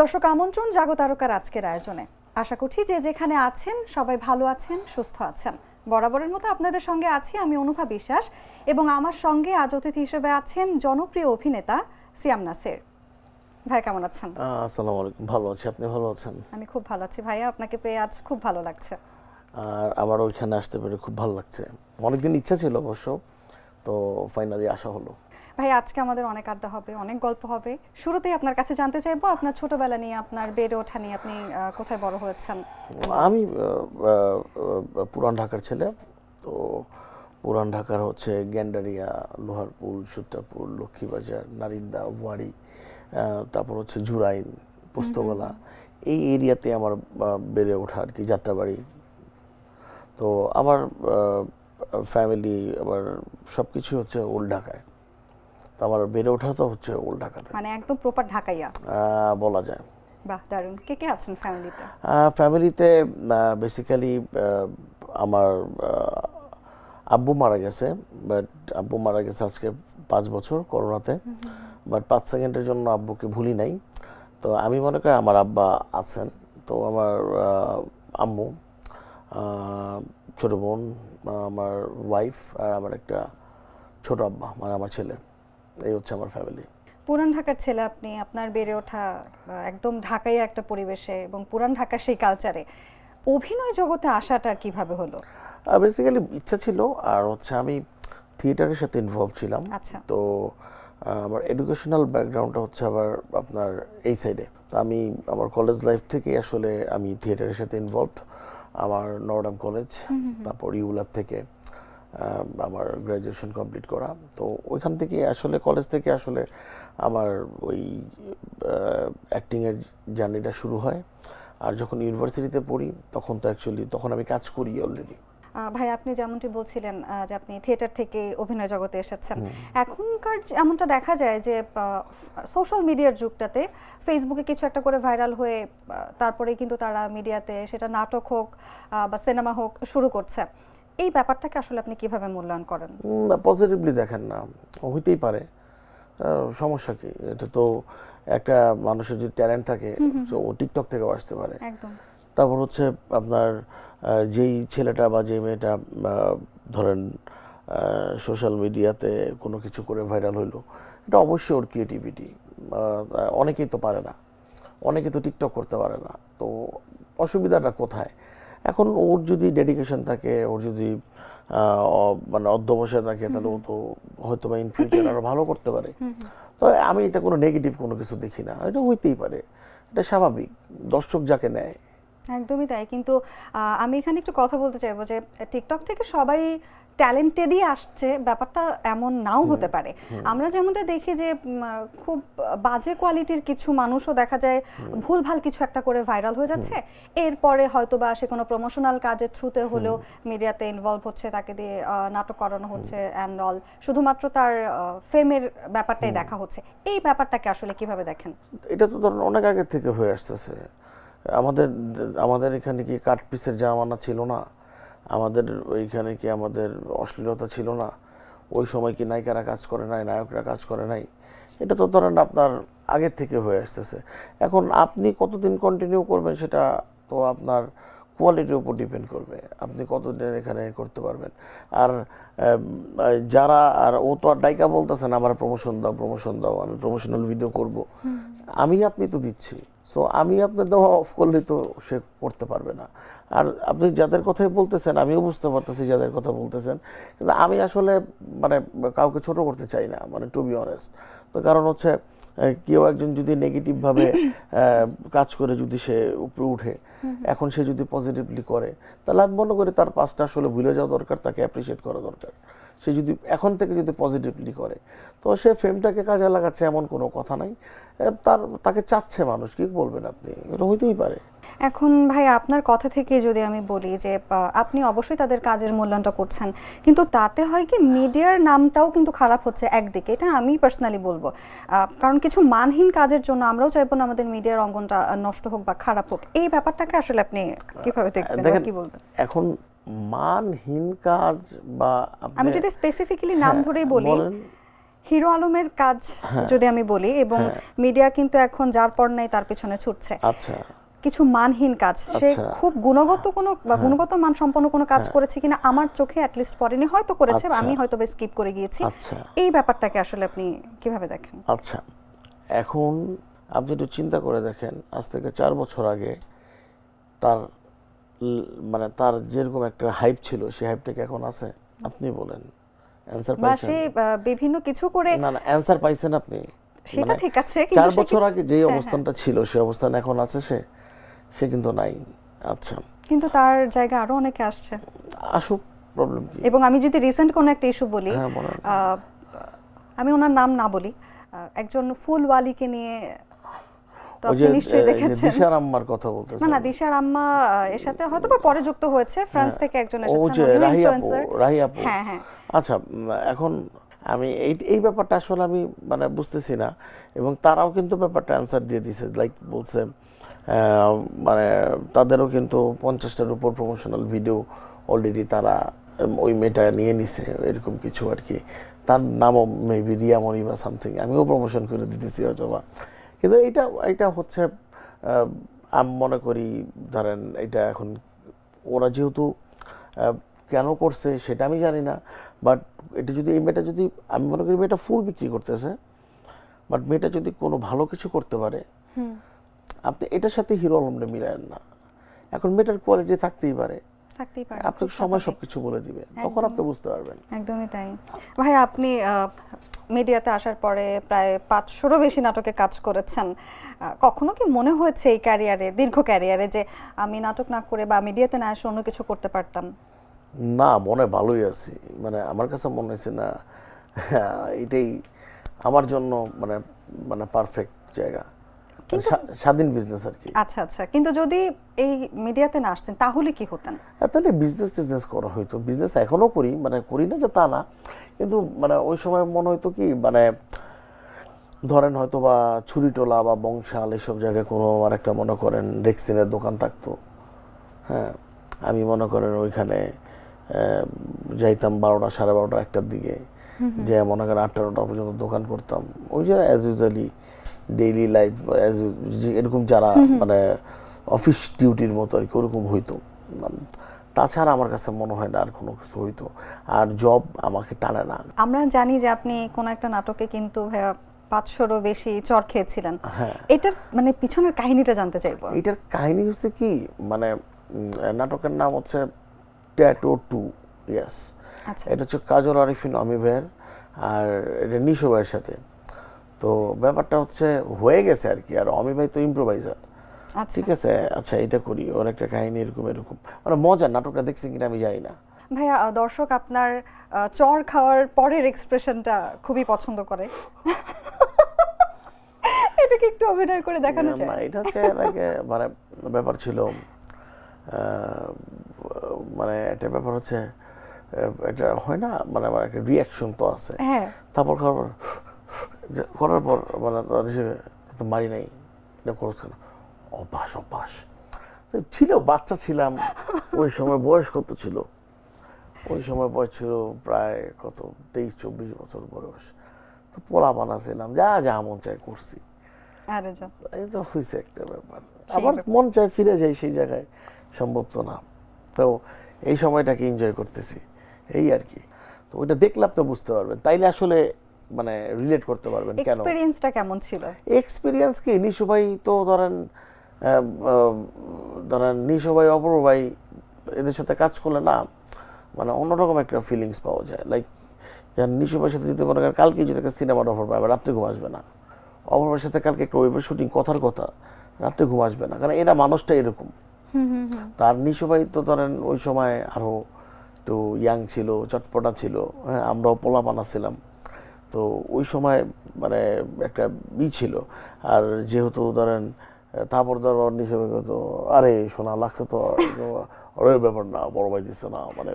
দর্শক আমন্ত্রণ জাগতারকার আজকের আয়োজনে। আশা করছি যে যেখানে আছেন সবাই ভালো আছেন সুস্থ আছেন। বরাবরের মতো আপনাদের সঙ্গে আছি আমি অনুভা বিশ্বাস এবং আমার সঙ্গে আজ অতিথি হিসেবে আছেন জনপ্রিয় অভিনেতা সিয়াম নাসির। ভাই কেমন আছেন? আসসালামু আলাইকুম। ভালো আছি। আপনি ভালো আছেন? আমি খুব ভালো আছি। ভাইয়া আপনাকে পেয়ে আজ খুব ভালো লাগছে। আর আমার ওইখানে আসতে পেরে খুব ভালো লাগছে। অনেকদিন ইচ্ছা ছিল অবশ্য তো ফাইনালি আসা হলো। ভাই আজকে আমাদের অনেক আড্ডা হবে অনেক গল্প হবে। শুরুতেই আপনার কাছে জানতে চাইব আপনার ছোটবেলা নিয়ে আপনার বেড়ে ওঠা নিয়ে আপনি কোথায় বড় হয়েছেন? আমি পুরান ঢাকার ছেলে। তো পুরান ঢাকার হচ্ছে গ্যান্ডারিয়া লোহারপুল সুত্রাপুর লক্ষ্মীবাজার নারিন্দা ওয়ারি তারপর হচ্ছে জুরাইন পোস্তগোলা। এই এরিয়াতে আমার বেড়ে ওঠা আর কি যাত্রাবাড়ি। তো আমার ফ্যামিলি আমার সব কিছু হচ্ছে ওল্ড ঢাকায়। তো আমার বেড়ে ওঠা তো হচ্ছে ওল্ড ঢাকাতে। মানে একদম প্রপার ঢাকাইয়া। বলা যায়। বাহ দারুণ। কে কে আছেন ফ্যামিলিতে ফ্যামিলিতে বেসিক্যালি আমার আব্বু মারা গেছে বাট আব্বু মারা গেছে আজকে পাঁচ বছর করোনাতে। বাট পাঁচ সেকেন্ডের জন্য আব্বুকে ভুলি নাই। তো আমি মনে করি আমার আব্বা আছেন। তো আমার আম্মু ছোট বোন আমার ওয়াইফ আর আমার একটা ছোট আব্বা মানে আমার ছেলে। এই হচ্ছে আমার ফ্যামিলি পুরান ঢাকার ছেলে আপনি আপনার বেড়ে ওঠা একদম ঢাকাইয়া একটা পরিবেশে এবং পুরান ঢাকার সেই কালচারে অভিনয় জগতে আসাটা কীভাবে হলো? বেসিক্যালি ইচ্ছা ছিল আর হচ্ছে আমি থিয়েটারের সাথে ইনভলভ ছিলাম। আচ্ছা। তো আমার এডুকেশনাল ব্যাকগ্রাউন্ডটা হচ্ছে আবার আপনার এই সাইডে তো আমি আমার কলেজ লাইফ থেকে আসলে আমি থিয়েটারের সাথে ইনভলভ আমার নর্ডাম কলেজ তারপর ইউল্যাব থেকে। আমার গ্র্যাজুয়েশন কমপ্লিট করা। তো ওইখান থেকে আসলে কলেজ থেকে আসলে আমার ওই অ্যাক্টিংয়ের জার্নিটা শুরু হয়। আর যখন ইউনিভার্সিটিতে পড়ি তখন তো অ্যাকচুয়ালি তখন আমি কাজ করি অলরেডি ভাই আপনি যেমনটি বলছিলেন যে আপনি থিয়েটার থেকে অভিনয় জগতে এসেছেন। এখনকার এমনটা দেখা যায় যে সোশ্যাল মিডিয়ার যুগটাতে ফেসবুকে কিছু একটা করে ভাইরাল হয়ে তারপরে কিন্তু তারা মিডিয়াতে সেটা নাটক হোক বা সিনেমা হোক শুরু করছে। এই ব্যাপারটাকে আসলে আপনি কীভাবে মূল্যায়ন করেন? পজিটিভলি দেখেন না। হইতেই পারে। সমস্যা কি? এটা তো একটা মানুষের যদি ট্যালেন্ট থাকে তো ও টিকটক থেকেও আসতে পারে। একদম। তারপর হচ্ছে আপনার যেই ছেলেটা বা যেই মেয়েটা ধরেন সোশ্যাল মিডিয়াতে কোনো কিছু করে ভাইরাল হইল এটা অবশ্যই ওর ক্রিয়েটিভিটি অনেকেই তো পারে না। অনেকে তো টিকটক করতে পারে না। তো অসুবিধাটা কোথায়? এখন ওর যদি ডেডিকেশন থাকে ওর যদি মানে অধ্যবসায় থাকে তাহলে ও তো হয়তো বা ইন ফিউচার আরও ভালো করতে পারে। তো আমি এটা কোনো নেগেটিভ কোনো কিছু দেখি না। এটা হইতেই পারে। এটা স্বাভাবিক। দর্শক যাকে নেয়। একদমই তাই। কিন্তু আমি এখানে একটু কথা বলতে চাইব যে টিকটক থেকে সবাই ট্যালেন্টেডই আসছে ব্যাপারটা এমন নাও হতে পারে। আমরা যেমনটা দেখি যে খুব বাজে কোয়ালিটির কিছু মানুষও দেখা যায় ভুলভাল কিছু একটা করে ভাইরাল হয়ে যাচ্ছে। এরপরে হয়তো বা সে কোনো প্রমোশনাল কাজের থ্রুতে হলেও মিডিয়াতে ইনভলভ হচ্ছে তাকে দিয়ে নাটক করানো হচ্ছে অ্যান্ড অল শুধুমাত্র তার ফেমের ব্যাপারটাই দেখা হচ্ছে। এই ব্যাপারটাকে আসলে কীভাবে দেখেন? এটা তো ধরুন অনেক আগে থেকে হয়ে আসতেছে। আমাদের আমাদের এখানে কি কাঠ পিসের জামানা ছিল না? আমাদের ওইখানে কি আমাদের অশ্লীলতা ছিল না? ওই সময় কি নায়িকারা কাজ করে নাই নায়করা কাজ করে নাই? এটা তো ধরেন আপনার আগের থেকে হয়ে আসতেছে। এখন আপনি কতদিন কন্টিনিউ করবেন সেটা তো আপনার কোয়ালিটির উপর ডিপেন্ড করবে। আপনি কতদিন এখানে করতে পারবেন। আর যারা আর ও তো আর ডাইকা বলতেছেন আমার প্রমোশন দাও প্রমোশন দাও আমি প্রমোশনাল ভিডিও করব। আমি আপনি তো দিচ্ছি। সো আমি আপনার দেওয়া অফ করলে তো সে করতে পারবে না। আর আপনি যাদের কথাই বলতেছেন, আমিও বুঝতে পারতেছি যাদের কথা বলতেছেন। কিন্তু আমি আসলে মানে কাউকে ছোট করতে চাই না মানে টু বি অনেস্ট তো কারণ হচ্ছে কেউ একজন যদি নেগেটিভভাবে কাজ করে যদি সে উপরে উঠে, এখন সে যদি পজিটিভলি করে, তাহলে আমি মনে করি তার পাঁচটা আসলে ভুলে যাওয়া দরকার, তাকে অ্যাপ্রিসিয়েট করা দরকার। সে যদি এখন থেকে যদি পজিটিভলি করে। তো সে ফেমটাকে কাজে লাগাচ্ছে এমন কোনো কথা নাই। তার তাকে চাচ্ছে মানুষ কি বলবেন আপনি? এটা হইতেই পারে। এখন ভাই আপনার কথা থেকে যদি আমি বলি যে আপনি অবশ্যই তাদের কাজের মূল্যায়নটা করছেন। কিন্তু তাতে হয় কি মিডিয়ার নামটাও কিন্তু খারাপ হচ্ছে একদিকে। এটা আমি পার্সোনালি বলব। কারণ কিছু মানহীন কাজের জন্য আমরাও চাইব না আমাদের মিডিয়ার অঙ্গনটা নষ্ট হোক বা খারাপ হোক। এই ব্যাপারটাকে আসলে আপনি কীভাবে দেখবেন? কি বলবেন? এখন মানহীন কাজ বা আমি যদি স্পেসিফিক্যালি নাম হ্যাঁ, ধরেই বলি হিরো আলমের কাজ যদি আমি বলি এবং হ্যাঁ। মিডিয়া কিন্তু এখন যার পর নাই তার পেছনে ছুটছে। আচ্ছা। কিছু মানহীন কাজ। সে আচ্ছা। খুব গুণগত কোনো বা গুণগত মান সম্পন্ন কোনো কাজ করেছে কিনা আমার চোখে অ্যাটলিস্ট পড়েনি হয়তো করেছে আচ্ছা। আমি হয়তো স্কিপ করে গিয়েছি। আচ্ছা। এই ব্যাপারটাকে আসলে আপনি কীভাবে দেখেন? আচ্ছা। এখন আপনি একটু চিন্তা করে দেখেন আজ থেকে চার বছর আগে তার মানে তার যেরকম একটা হাইপ ছিল সেই হাইপটা কি এখন আছে? আপনি বলেন। অ্যান্সার পাইছেন? বিভিন্ন কিছু করে না না অ্যান্সার পাইছেন আপনি। সেটা মানে ঠিক আছে কিন্তু চার বছর আগে যেই হ্যাঁ, অবস্থানটা ছিল সেই অবস্থান এখন আছে সে? সে কিন্তু নাই। আচ্ছা। কিন্তু তার জায়গা আরও অনেকে আসছে। আসুক প্রবলেম কি? এবং আমি যদি রিসেন্ট কোন একটা ইস্যু বলি হ্যাঁ, আমি ওনার নাম না বলি একজন ফুলওয়ালিকে নিয়ে দিশার আম্মার কথা বলতেছেন। না না দিশার আম্মা আহ, এর সাথে হয়তো বা পরে যুক্ত হয়েছে ফ্রান্স থেকে একজন এসেছেন রাহি আপু influencer। রাহি আপু। হ্যাঁ হ্যাঁ। আচ্ছা এখন আমি এই এই ব্যাপারটা আসলে আমি মানে বুঝতেছি না এবং তারাও কিন্তু ব্যাপারটা অ্যান্সার দিয়ে দিছে লাইক বলছে মানে তাদেরও কিন্তু পঞ্চাশটার উপর প্রমোশনাল ভিডিও অলরেডি তারা ওই মেয়েটা নিয়ে নিছে এরকম কিছু আর কি। তার নামও মেবি রিয়ামণি বা সামথিং আমিও প্রমোশন করে দিতেছি হয়তো বা কিন্তু এটা এটা হচ্ছে আমি মনে করি ধরেন এটা এখন ওরা যেহেতু কেন করছে সেটা আমি জানি না বাট এটা যদি এই মেয়েটা যদি আমি মনে করি মেয়েটা ফুল বিক্রি করতেছে বাট মেয়েটা যদি কোনো ভালো কিছু করতে পারে আপনি এটার সাথে হিরো আলমরে মিলায়েন না। এখন মেয়েটার কোয়ালিটি থাকতেই পারে। থাকতেই পারে আপনাকে সময় সব কিছু বলে দিবে তখন আপনি বুঝতে পারবেন। একদমই তাই। ভাই আপনি মিডিয়াতে আসার পরে প্রায় পাঁচশোরও বেশি নাটকে কাজ করেছেন। কখনো কি মনে হয়েছে এই ক্যারিয়ারে দীর্ঘ ক্যারিয়ারে যে আমি নাটক না করে বা মিডিয়াতে না এসে অন্য কিছু করতে পারতাম? না মনে ভালোই আছি। মানে আমার কাছে মনে হয়েছে না এটাই আমার জন্য মানে মানে পারফেক্ট জায়গা। স্বাধীন বিজনেস আর কি। আচ্ছা আচ্ছা। কিন্তু যদি এই মিডিয়াতে না আসতেন তাহলে কি হতেন? তাহলে বিজনেস টিজনেস করা হইতো। বিজনেস এখনও করি মানে করি না যে তা না। কিন্তু মানে ওই সময় মনে হইতো কি মানে ধরেন হয়তো বা ছুরিটোলা বা বংশাল এসব জায়গায় কোনো আমার একটা মনে করেন রেক্সিনের দোকান থাকতো। হ্যাঁ আমি মনে করেন ওইখানে যাইতাম বারোটা সাড়ে বারোটা একটার দিকে। যে মনে করেন আটটা নটা পর্যন্ত দোকান করতাম। ওই যে অ্যাজ ইউজুয়ালি ডেইলি লাইফ এরকম যারা মানে অফিস ডিউটির মতো আর কি ওরকম হইতো। তাছাড়া আমার কাছে মনে হয় না আর কোনো কিছু হইতো। আর জব আমাকে টানে না। আমরা জানি যে আপনি কোন একটা নাটকে কিন্তু ভাইয়া পাঁচশোরও বেশি চর খেয়েছিলেন। হ্যাঁ। এটার মানে পিছনের কাহিনীটা জানতে চাইব। এটার কাহিনী হচ্ছে কি মানে নাটকের নাম হচ্ছে ট্যাটো টু ইয়াস এটা হচ্ছে কাজল আরিফিন অমিভের আর এটা নিশো ভাইয়ের সাথে। তো ব্যাপারটা হচ্ছে হয়ে গেছে আর কি আর অমি ভাই তো ইম্প্রোভাইজার আচ্ছা। ঠিক আছে আচ্ছা এটা করি ওর একটা কাহিনী এরকম এরকম। মানে মজা নাটকটা দেখছেন কিনা আমি জানি না। ভাইয়া দর্শক আপনার চর খাওয়ার পরের এক্সপ্রেশনটা খুবই পছন্দ করে। এটাকে একটু অভিনয় করে দেখানো যায়। এটা হচ্ছে মানে ব্যাপার ছিল মানে একটা ব্যাপার হচ্ছে এটা হয় না মানে আমার একটা রিয়াকশন তো আছে। হ্যাঁ। তারপর পর করার পর মানে তার হিসেবে তো মারি নাই। এটা করছে না। অভ্যাস অভ্যাস। ছিল বাচ্চা ছিলাম। ওই সময় বয়স কত ছিল? ওই সময় বয়স ছিল প্রায় কত? তেইশ চব্বিশ বছর বয়স। তো পোলা বানা ছিলাম যা যা মন চাই করছি। এই তো হয়েছে একটা ব্যাপার। আবার মন চায় ফিরে যাই সেই জায়গায় সম্ভব তো না। তো এই সময়টাকে এনজয় করতেছি। এই আর কি। তো ওইটা দেখলে আপনি বুঝতে পারবেন। তাইলে আসলে মানে রিলেট করতে পারবেন কেন? এক্সপেরিয়েন্সটা কেমন ছিল? এক্সপিরিয়েন্স কি? নিশু ভাই তো ধরেন ধরেন নিশু ভাই অপর ভাই এদের সাথে কাজ করলে না মানে অন্যরকম একটা ফিলিংস পাওয়া যায়। লাইক যেন নিশু ভাইয়ের সাথে যদি মনে করেন কালকে যদি একটা সিনেমার অফার পাবে রাত্রে ঘুম আসবে না। অপর ভাইয়ের সাথে কালকে একটা ওয়েবের শুটিং কথার কথা রাত্রে ঘুম আসবে না। কারণ এরা মানুষটা এরকম। তার নিশু ভাই তো ধরেন ওই সময় আরও একটু ইয়াং ছিল চটপটা ছিল। হ্যাঁ আমরাও পোলাপানা ছিলাম। তো ওই সময় মানে একটা ই ছিল। আর যেহেতু ধরেন তারপর দরবার হিসেবে তো আরে শোনা লাগছে তো ওই ব্যাপার না বড় ভাই দিচ্ছে না মানে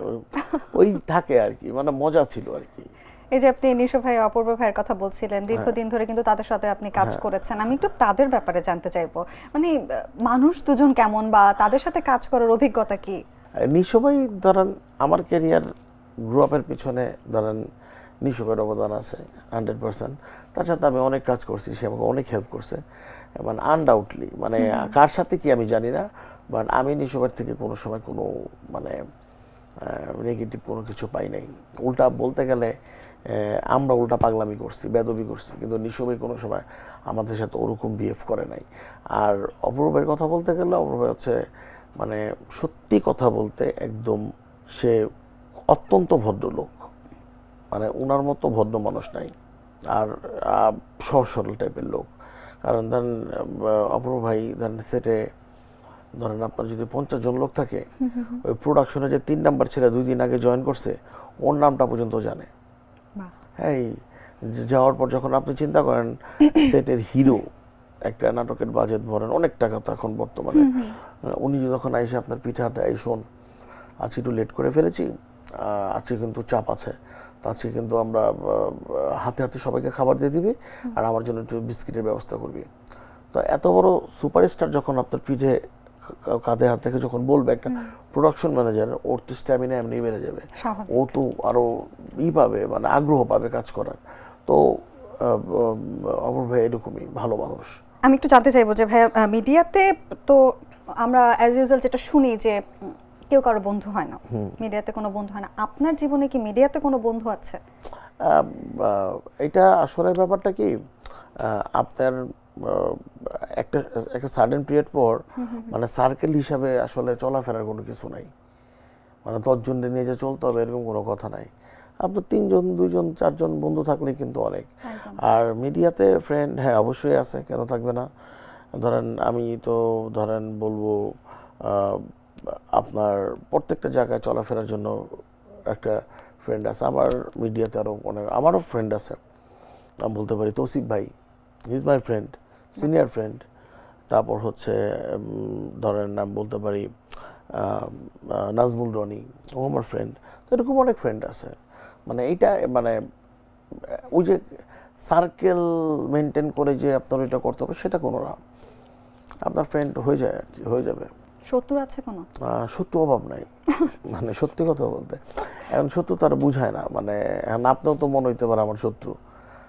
ওই- থাকে আর কি মানে মজা ছিল আর কি। এই যে আপনি নিশো ভাই অপূর্ব ভাইয়ের কথা বলছিলেন হ্যাঁ। দীর্ঘদিন ধরে কিন্তু তাদের সাথে আপনি কাজ করেছেন। আমি একটু তাদের ব্যাপারে জানতে চাইব। মানে মানুষ দুজন কেমন বা তাদের সাথে কাজ করার অভিজ্ঞতা কি? নিশোভাই ধরেন আমার ক্যারিয়ার গ্রো আপের পিছনে ধরেন নিশুকের অবদান আছে হান্ড্রেড পার্সেন্ট তার সাথে আমি অনেক কাজ করছি সে আমাকে অনেক হেল্প করছে। মানে আনডাউটলি মানে কার সাথে কি আমি জানি না বাট আমি নিশুকের থেকে কোনো সময় কোনো মানে নেগেটিভ কোনো কিছু পাই নাই। উল্টা বলতে গেলে আমরা উল্টা পাগলামি করছি বেদবি করছি কিন্তু নিশুভাই কোনো সময় আমাদের সাথে ওরকম বিহেভ করে নাই। আর অপরূপের কথা বলতে গেলে অপূর্ব হচ্ছে মানে সত্যি কথা বলতে একদম সে অত্যন্ত ভদ্রলোক। মানে ওনার মতো ভদ্র মানুষ নাই। আর সহজ সরল টাইপের লোক। কারণ ধরেন অপূর্ব ভাই ধরেন সেটে ধরেন আপনার যদি পঞ্চাশ জন লোক থাকে ওই প্রোডাকশনে যে তিন নাম্বার ছেলে দুই দিন আগে জয়েন করছে ওর নামটা পর্যন্ত জানে। হ্যাঁ এই যাওয়ার পর যখন আপনি চিন্তা করেন সেটের হিরো একটা নাটকের বাজেট ভরেন অনেক টাকা তো এখন বর্তমানে। উনি যখন আইসে আপনার পিঠাটা এই শোন আজকে একটু লেট করে ফেলেছি আজকে কিন্তু চাপ আছে। আজকে কিন্তু আমরা হাতে হাতে সবাইকে খাবার দিয়ে দিবি আর আমার জন্য একটু বিস্কিটের ব্যবস্থা করবি। তো এত বড় সুপারস্টার যখন আপনার পিঠে কাঁধে হাত থেকে যখন বলবে একটা প্রোডাকশন ম্যানেজার ওর তো স্ট্যামিনা এমনি বেড়ে যাবে। ও তো আরও ই পাবে মানে আগ্রহ পাবে কাজ করার। তো অমর ভাই এরকমই ভালো মানুষ। আমি একটু জানতে চাইব যে ভাইয়া মিডিয়াতে তো আমরা অ্যাজ ইউজুয়াল যেটা শুনি যে কেউ কারও বন্ধু হয় না। মিডিয়াতে কোনো বন্ধু হয় না। আপনার জীবনে কি মিডিয়াতে কোনো বন্ধু আছে? এটা আসলে ব্যাপারটা কি? আপনার একটা একটা সাডেন পিরিয়ড পর মানে সার্কেল হিসাবে আসলে চলাফেরার কোনো কিছু নাই। মানে দশজনকে নিয়ে যে চলতে হবে এরকম কোনো কথা নাই। আপনার তিনজন দুইজন চারজন বন্ধু থাকলে কিন্তু অনেক। আর মিডিয়াতে ফ্রেন্ড হ্যাঁ অবশ্যই আছে কেন থাকবে না? ধরেন আমি তো ধরেন বলব আপনার প্রত্যেকটা জায়গায় চলাফেরার জন্য একটা ফ্রেন্ড আছে। আমার মিডিয়াতে আরও অনেক আমারও ফ্রেন্ড আছে। আমি বলতে পারি তৌসিফ ভাই। Is my friend senior friend তারপর হচ্ছে ধরেন নাম বলতে পারি নাজমুল রনি। ও আমার ফ্রেন্ড তো এরকম অনেক ফ্রেন্ড আছে। মানে এইটা মানে ওই যে সার্কেল মেনটেন করে যে আপনার ওইটা করতে হবে, সেটা কোনো না। আপনার ফ্রেন্ড হয়ে যায় আর কি, হয়ে যাবে। শত্রু আছে কোনো? শত্রু অভাব নাই। মানে সত্যি কথা বলতে। এখন শত্রু তারা বুঝায় না। মানে এখন আপনিও তো মনে হইতে পারে আমার শত্রু।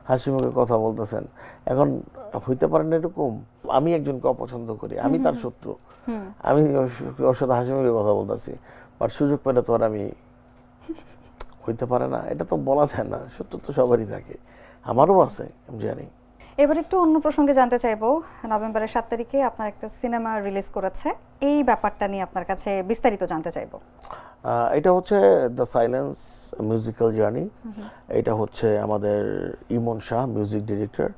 হাসি মুখে কথা বলতেছেন। এখন হইতে পারেন এরকম। আমি একজনকে অপছন্দ করি। আমি তার শত্রু। আমি ওর- সাথে হাসি মুখে কথা বলতেছি। বাট সুযোগ পেলে তো আর আমি হইতে পারে না। এটা তো বলা যায় না। শত্রু তো সবারই থাকে। আমারও আছে আমি জানি। এবার একটু অন্য প্রসঙ্গে জানতে চাইব। নভেম্বরের সাত তারিখে আপনার একটা সিনেমা রিলিজ করেছে। এই ব্যাপারটা নিয়ে আপনার কাছে বিস্তারিত জানতে চাইব। এটা হচ্ছে দ্য সাইলেন্স মিউজিক্যাল জার্নি। এটা হচ্ছে আমাদের ইমন শাহ মিউজিক ডিরেক্টর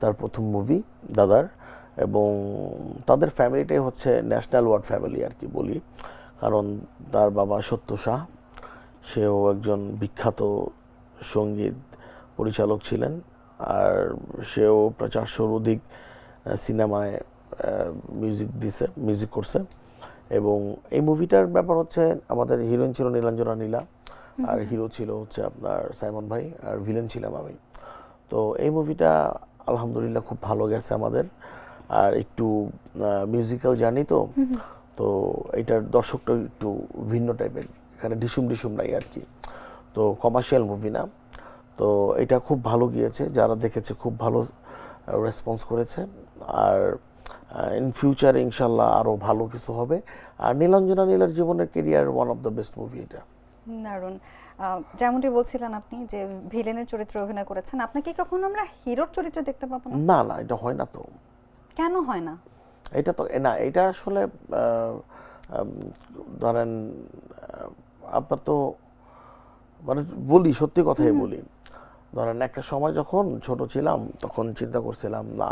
তার প্রথম মুভি দাদার। এবং তাদের ফ্যামিলিটাই হচ্ছে ন্যাশনাল ওয়ার্ড ফ্যামিলি আর কি বলি। কারণ তার বাবা সত্য শাহ। সেও একজন বিখ্যাত সংগীত পরিচালক ছিলেন। আর সেও প্রায় চারশোর অধিক সিনেমায় মিউজিক দিছে মিউজিক করছে। এবং এই মুভিটার ব্যাপার হচ্ছে আমাদের হিরোইন ছিল নীলাঞ্জনা নীলা আর হিরো ছিল হচ্ছে আপনার সাইমন ভাই আর ভিলেন ছিলাম আমি। তো এই মুভিটা আলহামদুলিল্লাহ খুব ভালো গেছে আমাদের। আর একটু মিউজিক্যাল জার্নি তো। তো এটার দর্শকটা একটু ভিন্ন টাইপের এখানে ডিসুম ডিসুম নাই আর কি। তো কমার্শিয়াল মুভি না। তো এটা খুব ভালো গিয়েছে যারা দেখেছে খুব ভালো রেসপন্স করেছে। আর ইন ফিউচার ইনশাল্লাহ আরও ভালো কিছু হবে। আর নীলাঞ্জনা নীলার জীবনের career one of the best movie এটা। দারুণ। যেমনটি বলছিলেন আপনি যে ভিলেনের চরিত্রে অভিনয় করেছেন আপনাকে কি কখনো আমরা হিরোর চরিত্রে দেখতে পাবো না? না না এটা হয় না তো। কেন হয় না? এটা তো না এটা আসলে ধরেন আপনার তো মানে বলি সত্যি কথাই বলি। ধরেন একটা সময় যখন ছোট ছিলাম তখন চিন্তা করছিলাম না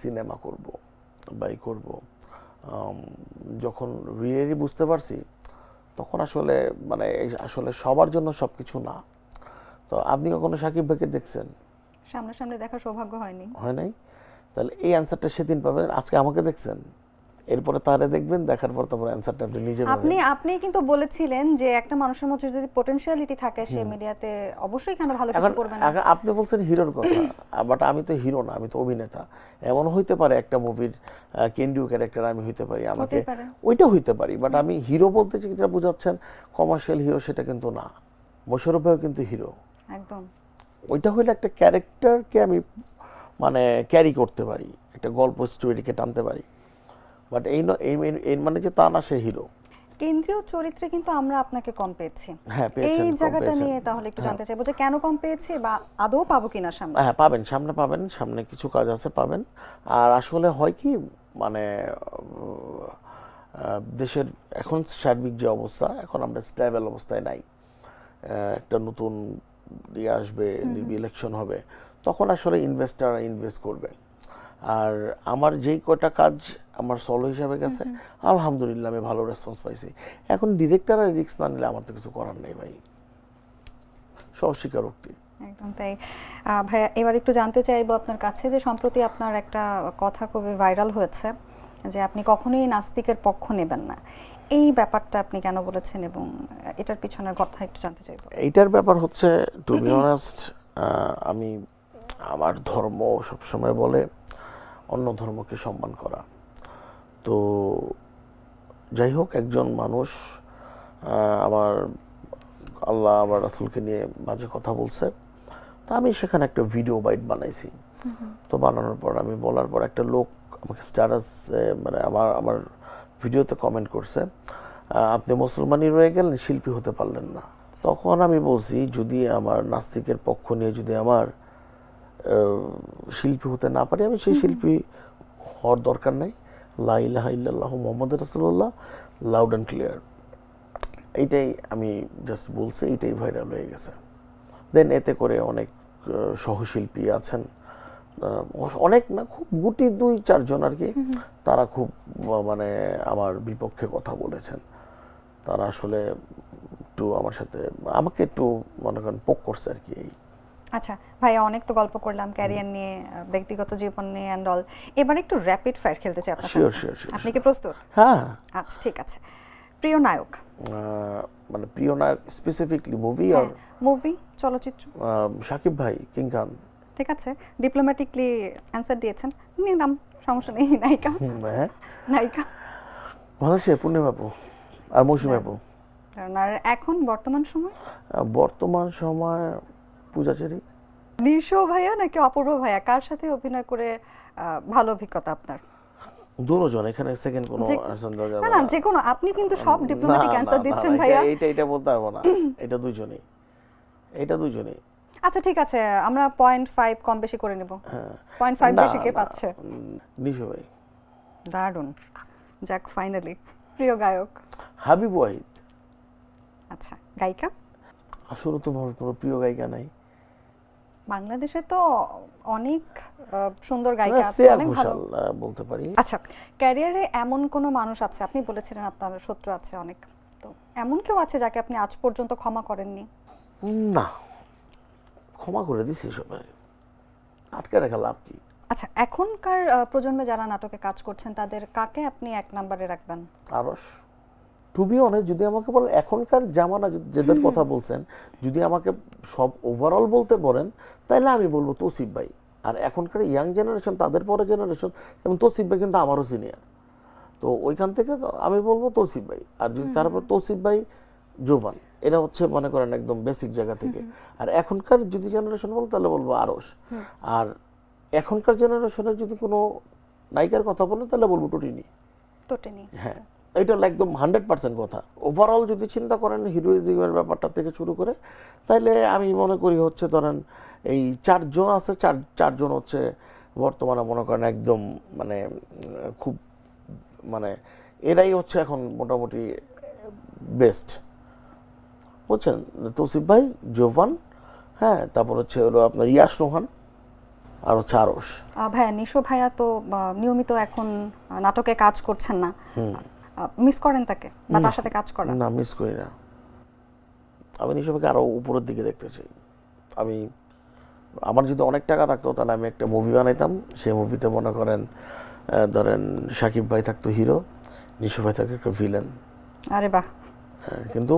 সিনেমা করব বাই করব। যখন রিয়েলি বুঝতে পারছি তখন আসলে মানে আসলে সবার জন্য সব কিছু না। তো আপনি কখনো সাকিব ভাইকে দেখছেন? সামনাসামনি দেখার সৌভাগ্য হয়নি। হয় নাই? তাহলে এই অ্যান্সারটা সেদিন পাবেন আজকে আমাকে দেখছেন? এরপরে তারে দেখবেন দেখার পর তারপর অ্যান্সারটা আপনি নিজে আপনি আপনি কিন্তু বলেছিলেন যে একটা মানুষের মধ্যে যদি পটেনশিয়ালিটি থাকে সে মিডিয়াতে অবশ্যই কেন ভালো কিছু করবে না। এখন আপনি বলছেন হিরোর কথা বাট আমি তো হিরো না আমি তো অভিনেতা। এমন হইতে পারে একটা মুভির কেন্দ্রীয় ক্যারেক্টার আমি হইতে পারি আমাকে ওইটা হইতে পারি বাট আমি হিরো বলতে যেটা বোঝাচ্ছেন কমার্শিয়াল হিরো সেটা কিন্তু না। মোশারফ ভাইও কিন্তু হিরো। একদম। ওইটা হলে একটা ক্যারেক্টারকে আমি মানে ক্যারি করতে পারি একটা গল্প স্টোরিকে টানতে পারি। বাট এই এই মানে যে তা না সে হিরো। কেন্দ্রীয় চরিত্রে কিন্তু আমরা আপনাকে কম পেয়েছি। হ্যাঁ এই জায়গাটা নিয়ে তাহলে একটু জানতে চাইব যে কেন কম পেয়েছি বা আদৌ পাবো কিনা সামনে? হ্যাঁ পাবেন সামনে পাবেন সামনে কিছু কাজ আছে পাবেন। আর আসলে হয় কি মানে দেশের এখন সার্বিক যে অবস্থা এখন আমরা স্ট্যাবেল অবস্থায় নাই। একটা নতুন ইয়ে আসবে ইলেকশন হবে। তখন আসলে ইনভেস্টার ইনভেস্ট করবে। আর আমার যেই কটা কাজ আমার সলো হিসাবে গেছে আলহামদুলিল্লাহ আমি ভালো রেসপন্স পাইছি। এখন ডিরেক্টর আর রিক্স না নিলে আমার তো কিছু করার নেই ভাই। স্বস্বীকারোক্তি একদম তাই। ভাইয়া এবার একটু জানতে চাইব আপনার কাছে যে সম্প্রতি আপনার একটা কথা খুবই ভাইরাল হয়েছে যে আপনি কখনোই নাস্তিকের পক্ষ নেবেন না। এই ব্যাপারটা আপনি কেন বলেছেন এবং এটার পিছনের কথা একটু জানতে চাইব। এইটার ব্যাপার হচ্ছে টু বি অনেস্ট আমি আমার ধর্ম সবসময় বলে অন্য ধর্মকে সম্মান করা। তো যাই হোক, একজন মানুষ আমার আল্লাহ আমার রাসুলকে নিয়ে মাঝে কথা বলছে। তা আমি সেখানে একটা ভিডিও বাইট বানাইছি। তো বানানোর পর আমি বলার পর একটা লোক আমাকে স্ট্যাটাস মানে আমার আমার ভিডিওতে কমেন্ট করছে আপনি মুসলমানই রয়ে গেলেন, শিল্পী হতে পারলেন না। তখন আমি বলছি, যদি আমার নাস্তিকের পক্ষ নিয়ে যদি আমার শিল্পী হতে না পারি আমি সেই শিল্পী হওয়ার দরকার নাই। লা ইলাহা ইল্লাল্লাহু মোহাম্মদ রাসূলুল্লাহ লাউড অ্যান্ড ক্লিয়ার এইটাই আমি জাস্ট বলছি এইটাই ভাইরাল হয়ে গেছে। দেন এতে করে অনেক সহশিল্পী আছেন। অনেক না খুব গুটি দুই চারজন আর কি। তারা খুব মানে আমার বিপক্ষে কথা বলেছেন। তারা আসলে একটু আমার সাথে আমাকে একটু মনে করেন পোক করছে আর কি এই আচ্ছা ভাইয়া অনেক তো গল্প করলাম ক্যারিয়ার নিয়ে ব্যক্তিগত জীবন নিয়ে অ্যান্ড অল এবার একটু র্যাপিড ফায়ার খেলতে চাই আপনার সাথে। আপনি কি প্রস্তুত? হ্যাঁ। আচ্ছা ঠিক আছে। প্রিয় নায়ক? মানে প্রিয় নায়ক স্পেসিফিকলি মুভি আর মুভি চলচ্চিত্র? শাকিব ভাই কিং খান ঠিক আছে। ডিপ্লোম্যাটিকলি অ্যান্সার দিয়েছেন। নাম সমস্যা নেই নায়িকা। হ্যাঁ। নায়িকা। ভালো সে পূর্ণিমা আপু আর মৌসুমী আপু আর এখন বর্তমান সময়? বর্তমান সময় পূজাচেরি নিশো ভাইয়া নাকি অপূর্ব ভাইয়া? কার সাথে অভিনয় করে ভালো অভিজ্ঞতা আপনার? দুজন এখানে সেকেন্ড কোনো না না। যে কোনো আপনি কিন্তু সব ডিপ্লোম্যাটিক অ্যান্সার দিচ্ছেন ভাইয়া। এটা- এটা বলতে পারব না। এটা দুজনেই। এটা দুজনেই। আচ্ছা ঠিক আছে আমরা পয়েন্ট ফাইভ কম বেশি করে নেব। হ্যাঁ। পয়েন্ট ফাইভ বেশি কে পাচ্ছে? নিশো ভাই। দারুণ। যাক ফাইনালি প্রিয় গায়ক। হাবিব ওয়াহিদ। আচ্ছা গায়িকা? আসলে তো আমার কোনো প্রিয় গায়িকা নাই। বাংলাদেশে তো অনেক সুন্দর গায়িকা আছে অনেক ভালো। বলতে পারি। আচ্ছা ক্যারিয়ারে এমন কোনো মানুষ আছে আপনি বলেছিলেন আপনার শত্রু আছে অনেক তো এমন কেউ আছে যাকে আপনি আজ পর্যন্ত ক্ষমা করেননি? না। ক্ষমা করে দিছি সবাই। আটকে রাখা লাভ কি? আচ্ছা এখনকার প্রজন্মে যারা নাটকে কাজ করছেন তাদের কাকে আপনি এক নম্বরে রাখবেন? আরস টু বি অনেস্ট যদি আমাকে বলেন এখনকার জামানা যেদের কথা বলছেন যদি আমাকে সব ওভারঅল বলতে বলেন তাহলে আমি বলব তৌসিফ ভাই। আর এখনকার ইয়াং জেনারেশন তাদের পরে জেনারেশন যেমন তৌসিফ ভাই কিন্তু আমারও সিনিয়র তো ওইখান থেকে আমি বলব তৌসিফ ভাই। আর যদি তারপর তৌসিফ ভাই জোবান। এরা হচ্ছে মনে করেন একদম বেসিক জায়গা থেকে। আর এখনকার যদি জেনারেশন বলো তাহলে বলব আরস আর এখনকার জেনারেশনের যদি কোনো নায়িকার কথা বলে তাহলে বলব টুটিনি। তোটেনি হ্যাঁ। এটা একদম হান্ড্রেড পার্সেন্ট কথা। ওভারঅল যদি চিন্তা করেন হিরোইজমের ব্যাপারটা থেকে শুরু করে তাইলে আমি মনে করি হচ্ছে ধরেন এই চারজন আছে চার চারজন হচ্ছে বর্তমানে মনে করেন একদম মানে খুব মানে এরাই হচ্ছে এখন মোটামুটি বেস্ট বুঝছেন? তৌসিফ ভাই জোভান হ্যাঁ তারপর হচ্ছে হলো আপনার ইয়াস রোহান আর হচ্ছে আরস ভাইয়া নিশো ভাইয়া তো নিয়মিত এখন নাটকে কাজ করছেন না। মিস করেন তাকে বা তার সাথে কাজ করেন। না মিস করি না। আমি নিঃসবকে আরও উপরের দিকে দেখতে চাই। আমি আমার যদি অনেক টাকা থাকতো তাহলে আমি একটা মুভি বানাইতাম। সেই মুভিতে মনে করেন ধরেন সাকিব ভাই থাকতো হিরো নিশু ভাই থাকতো একটা ভিলেন আরে বাহ। কিন্তু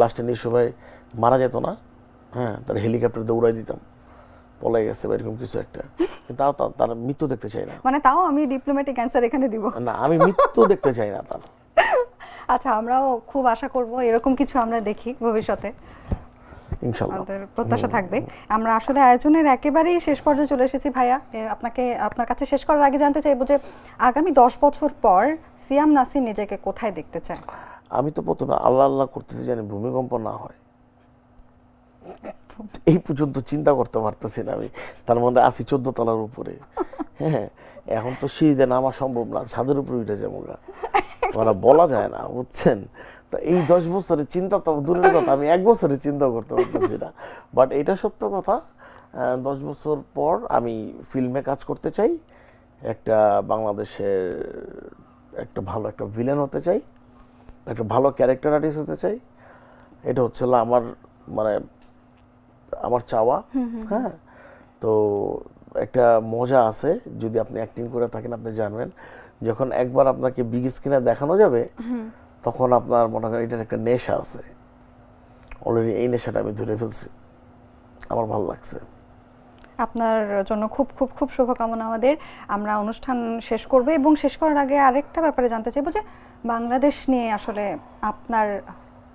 লাস্টে নিশু ভাই মারা যেত না। হ্যাঁ তার হেলিকপ্টার দৌড়াই দিতাম। পলাই গেছে বা এরকম কিছু একটা। কিন্তু তাও তার মৃত্যু দেখতে চাই না। মানে তাও আমি ডিপ্লোম্যাটিক অ্যান্সার এখানে দিব। না আমি মৃত্যু দেখতে চাই না তার। আচ্ছা আমরাও খুব আশা করব এরকম কিছু আমরা দেখি ভবিষ্যতে। আমাদের প্রত্যাশা থাকবে। আমরা আসলে আয়োজনের একেবারেই শেষ পর্যায়ে চলে এসেছি ভাইয়া। আপনাকে আপনার কাছে শেষ করার আগে জানতে চাইব যে আগামী দশ বছর পর সিয়াম নাসির নিজেকে কোথায় দেখতে চায় আমি তো প্রথমে আল্লাহ আল্লাহ করতেছি জানি ভূমিকম্প না হয়। এই পর্যন্ত চিন্তা করতে পারতেছি না আমি। তার মধ্যে আছি চোদ্দ তলার উপরে। হ্যাঁ এখন তো সিঁড়িতে নামা সম্ভব না। ছাদের উপরে উঠে যাব মানে বলা যায় না বুঝছেন? তো এই দশ বছরের চিন্তা তো দূরের কথা আমি এক বছরের চিন্তা করতে পারতেছি না। বাট এটা সত্য কথা দশ বছর পর আমি ফিল্মে কাজ করতে চাই একটা বাংলাদেশের একটা ভালো একটা ভিলেন হতে চাই একটা ভালো ক্যারেক্টার আর্টিস্ট হতে চাই। এটা হচ্ছে আমার মানে আমার চাওয়া হ্যাঁ? তো একটা মজা আছে যদি আপনি অ্যাক্টিং করে থাকেন আপনি জানবেন। যখন একবার আপনাকে বিগ স্ক্রিনে দেখানো যাবে তখন আপনার মনে করেন এটার একটা নেশা আছে। অলরেডি এই নেশাটা আমি ধরে ফেলছি। আমার ভালো লাগছে। আপনার জন্য খুব খুব খুব শুভকামনা আমাদের। আমরা অনুষ্ঠান শেষ করব এবং শেষ করার আগে আরেকটা ব্যাপারে জানতে চাইব যে বাংলাদেশ নিয়ে আসলে আপনার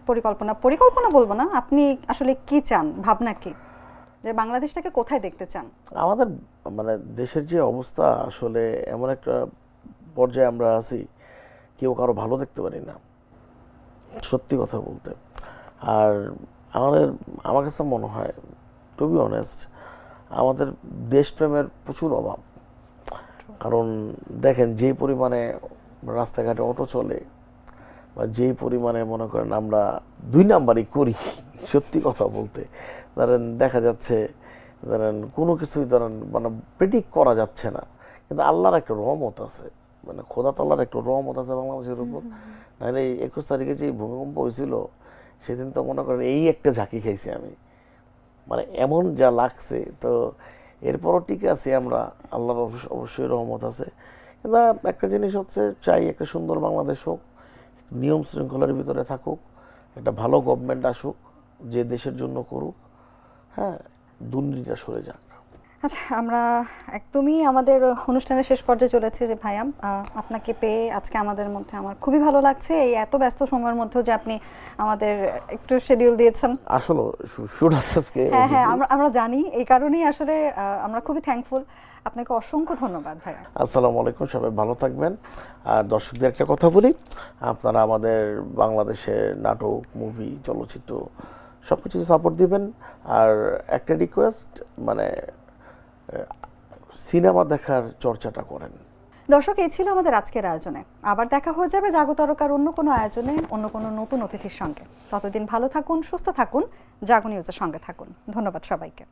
পরিকল্পনা পরিকল্পনা বলব না আপনি আসলে কি চান? ভাবনা কি? যে বাংলাদেশটাকে কোথায় দেখতে চান? আমাদের মানে দেশের যে অবস্থা আসলে এমন একটা পর্যায়ে আমরা আছি, কেউ কারও ভালো দেখতে পারি না। সত্যি কথা বলতে। আর আমাদের, আমার কাছে মনে হয় টু বি অনেস্ট আমাদের দেশপ্রেমের প্রচুর অভাব। কারণ দেখেন, যেই পরিমাণে রাস্তাঘাটে অটো চলে, বা যেই পরিমাণে মনে করেন আমরা দুই নাম্বারই করি, সত্যি কথা বলতে। ধরেন দেখা যাচ্ছে, ধরেন কোনো কিছুই ধরেন মানে প্রেডিক্ট করা যাচ্ছে না। কিন্তু আল্লাহর একটা রহমত আছে। মানে খোদা তাল্লার একটু রহমত আছে বাংলাদেশের উপর। নাহলে এই একুশ তারিখে যে ভূমিকম্প হয়েছিল সেদিন তো মনে করেন এই একটা ঝাঁকি খাইছি আমি। মানে এমন যা লাগছে তো এরপরও ঠিক আছি আমরা। আল্লাহর অবশ্য- অবশ্যই রহমত আছে। কিন্তু একটা জিনিস হচ্ছে চাই একটা সুন্দর বাংলাদেশ হোক নিয়ম শৃঙ্খলার ভিতরে থাকুক একটা ভালো গভর্নমেন্ট আসুক যে দেশের জন্য করুক হ্যাঁ দুর্নীতিটা সরে যাক। আচ্ছা আমরা একদমই আমাদের অনুষ্ঠানের শেষ পর্যায়ে চলেছে যে ভাইয়া আপনাকে পেয়ে আজকে আমাদের মধ্যে আমার খুবই ভালো লাগছে। এই এত ব্যস্ত সময়ের মধ্যেও যে আপনি আমাদের একটু শিডিউল দিয়েছেন। আসলে শুট আছে আজকে হ্যাঁ হ্যাঁ আমরা আমরা জানি এই কারণেই আসলে আমরা খুবই থ্যাঙ্কফুল আপনাকে অসংখ্য ধন্যবাদ ভাইয়া। আসসালামু আলাইকুম সবাই ভালো থাকবেন। আর দর্শকদের একটা কথা বলি আপনারা আমাদের বাংলাদেশের নাটক মুভি চলচ্চিত্র সব কিছু সাপোর্ট দিবেন। আর একটা রিকোয়েস্ট মানে সিনেমা দেখার চর্চাটা করেন। দর্শক, এই ছিল আমাদের আজকের আয়োজনে। আবার দেখা হয়ে যাবে জাগতারকার অন্য কোনো আয়োজনে, অন্য কোনো নতুন অতিথির সঙ্গে। ততদিন ভালো থাকুন, সুস্থ থাকুন। জাগো নিউজের সঙ্গে থাকুন। ধন্যবাদ সবাইকে।